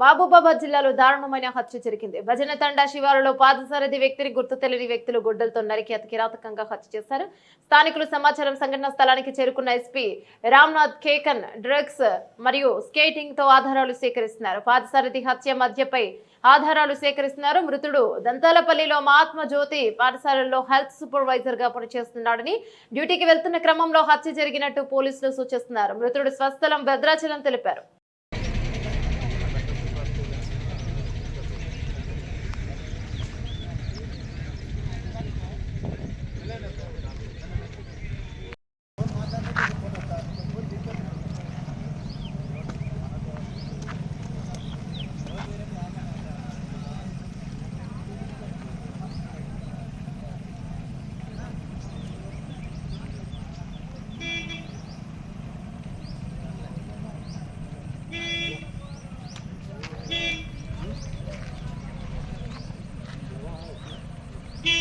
మహబూబాబాద్ జిల్లాలో దారుణమైన హత్య జరిగింది. భజన తండా శివారులో పాదసారథి వ్యక్తిని గుర్తు తెలియని వ్యక్తులు గుడ్డలతో నరికి అతి కిరాతకంగా హత్య చేశారు. స్థానికులు సమాచారం సంఘటన స్థలానికి చేరుకున్న ఎస్పీ రామ్నాథ్ కేకన్ డ్రగ్స్ మరియు స్కేటింగ్తో ఆధారాలు సేకరిస్తున్నారు. పాదసారథి హత్య మధ్యపై ఆధారాలు సేకరిస్తున్నారు. మృతుడు దంతాలపల్లిలో మహాత్మ జ్యోతి పాఠశాలలో హెల్త్ సూపర్వైజర్గా పనిచేస్తున్నాడని డ్యూటీకి వెళ్తున్న క్రమంలో హత్య జరిగినట్టు పోలీసులు సూచిస్తున్నారు. మృతుడు స్వస్థలం భద్రాచలం తెలిపారు మా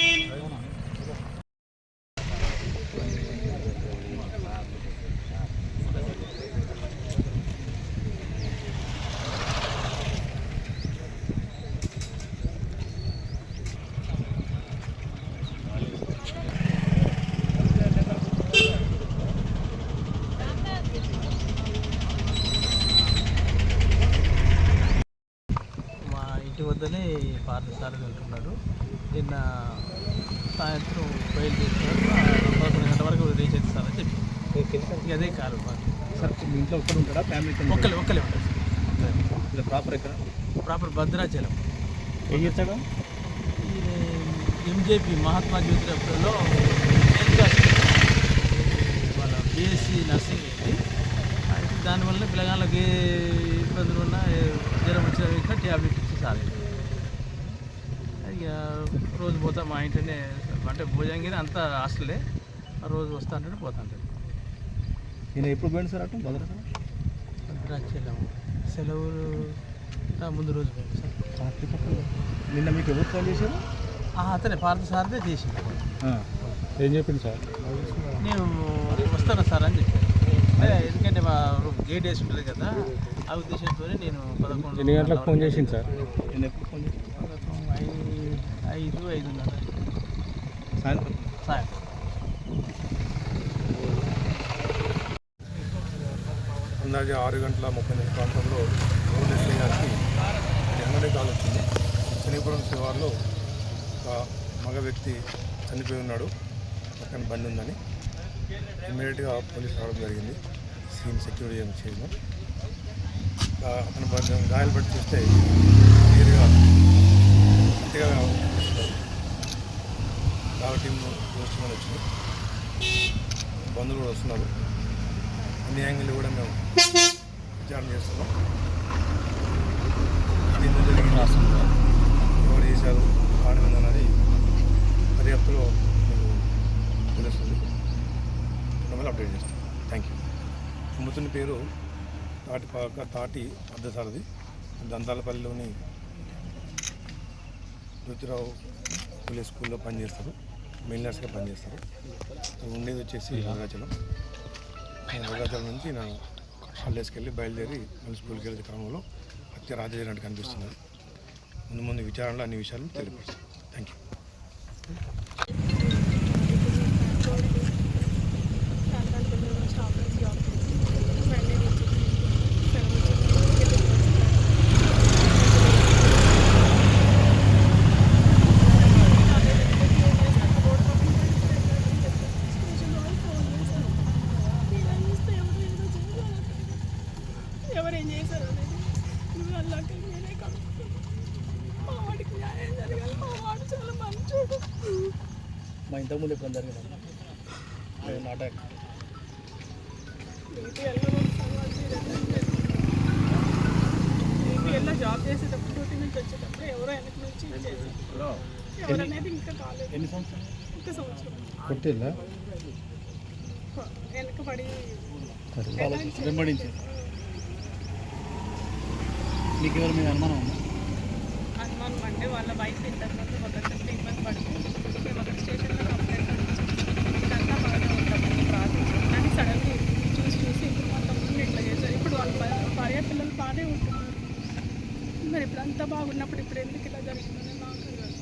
ఇంటి వద్దనే పార్థసారథి ఉంటున్నాడు నిన్న సాయంత్రం బయలుదేరుతారు పదకొండు గంటల వరకు రీచ్ అవుతారని చెప్పి. అదే కాదు మాకు. సార్ ఇంట్లో ఒక్కడు ఉంటాడా ఫ్యామిలీ ఒక్కలే ఒక్కలే ఉంటారు ప్రాపర్ ఎక్కడ? ప్రాపర్ భద్రాచలం. ఏం చేస్తాడు? ఇది ఎంజేపీ మహాత్మా జ్యోతిరాపులో వాళ్ళ బీఎస్సీ నర్సింగ్ అయింది అయితే దానివల్ల పిల్లగాళ్ళకి ఇబ్బందులు ఉన్నా జ్వరం వచ్చిన ట్యాబ్లెట్ ఇచ్చి సార్ ఇక రోజు పోతా మా ఇంట్లోనే అంటే భోజనంగిరి అంతా హాస్టలే. ఆ రోజు వస్తా అంటే పోతా ఉంటాడు నేను ఎప్పుడు పోయింది సార్ అటు భద్రాచలం? భద్రాచలం సెలవులు ముందు రోజు పోయింది సార్. నిన్న మీకు ఎవరు ఫోన్ చేశారు? అతనే పార్థ సార్దే చేసింది ఏం చెప్పింది సార్? నేను వస్తాను సార్ అని చెప్పాను. ఎందుకంటే మా గేట్ వేసి ఉంటుంది కదా ఆ ఉద్దేశంతో నేను పదకొండు ఎన్ని గంటలకు ఫోన్ చేసింది సార్? నేను ఎప్పుడు ఫోన్ ఐదు ఐదు ఐదున్నర సాయంత్రం సాయంత్రం అందాజ ఆరు గంటల ముప్పై నిమిషం ప్రాంతంలో రోడ్డు గారికి వెంటనే కాల్ వచ్చింది. శనిపురం శివార్లో ఒక మగ వ్యక్తి చనిపోయి ఉన్నాడు. పక్కన బండి ఉందని. ఇమ్మీడియట్గా పోలీస్ రావడం జరిగింది. సీన్ సెక్యూరిటీ ఏమి చేయడం అతను కొంచెం గాయాలు చూస్తే క్లియర్గా బంధువులు అన్ని యాంగిల్ కూడా మేము విచారణ చేస్తున్నాం. దీని జరిగిన ఎవరు చేశారు కారణం ఏందన్నది దర్యాప్తులో మీకు తెలుస్తుంది. మిమ్మల్ని అప్డేట్ చేస్తాం. థ్యాంక్ యూ మృతుని పేరు తాటి పాక తాటి అర్ధసారది దంతాలపల్లిలోని జ్యోతిరావు పులే స్కూల్లో పనిచేస్తారు మెయిన్ నర్స్గా పనిచేస్తారు. ఉండేది వచ్చేసి భద్రాచలం నుంచి నేను హాలిడేస్కి వెళ్ళి బయలుదేరి మళ్ళీ స్కూల్కి వెళ్ళే క్రమంలో హత్య రాజేసినట్టు కనిపిస్తున్నది. ముందు ముందు విచారణలో అన్ని విషయాలు తెలియపరుస్తాను థ్యాంక్ యూ ఎవరేం చేశారు అనేది నువ్వు అల్లాక నేనే కనుక్కో మా వాడికి న్యాయం జరగాలి మా వాడు చాలా మంచోడు మా ఇంతకుముందు ఎప్పుడు జరిగింది? నాటక ఎలా జాబ్ చేసేటప్పుడు డ్యూటీ నుంచి వచ్చేటప్పుడు ఎవరో వెనక నుంచి ఎవరనేది ఇంకా కాలేదు ఎన్ని సంవత్సరాలు? ఒక సంవత్సరం కొట్టిల్లా వెనక పడి వెంబడించి ఎవరి మీద అనుమానం ఉందా? అనుమానం అంటే వాళ్ళ వైఫ్ ఇంతకుముందు ఒక చెప్తే ఇబ్బంది పడుతుంది మేము అక్కడ స్టేషన్లో కంప్లైంట్ ఇదంతా బాగానే ఉంటాం కాదు కానీ సడన్గా చూసి చూసి ఇప్పుడు మా తమ్ముడిని ఇట్లా చేశారు. ఇప్పుడు వాళ్ళ భార్య పిల్లలు బాగానే ఉంటున్నారు. మరి ఇప్పుడు అంతా బాగున్నప్పుడు ఇప్పుడు ఎందుకు ఇలా జరుగుతుందని నాకు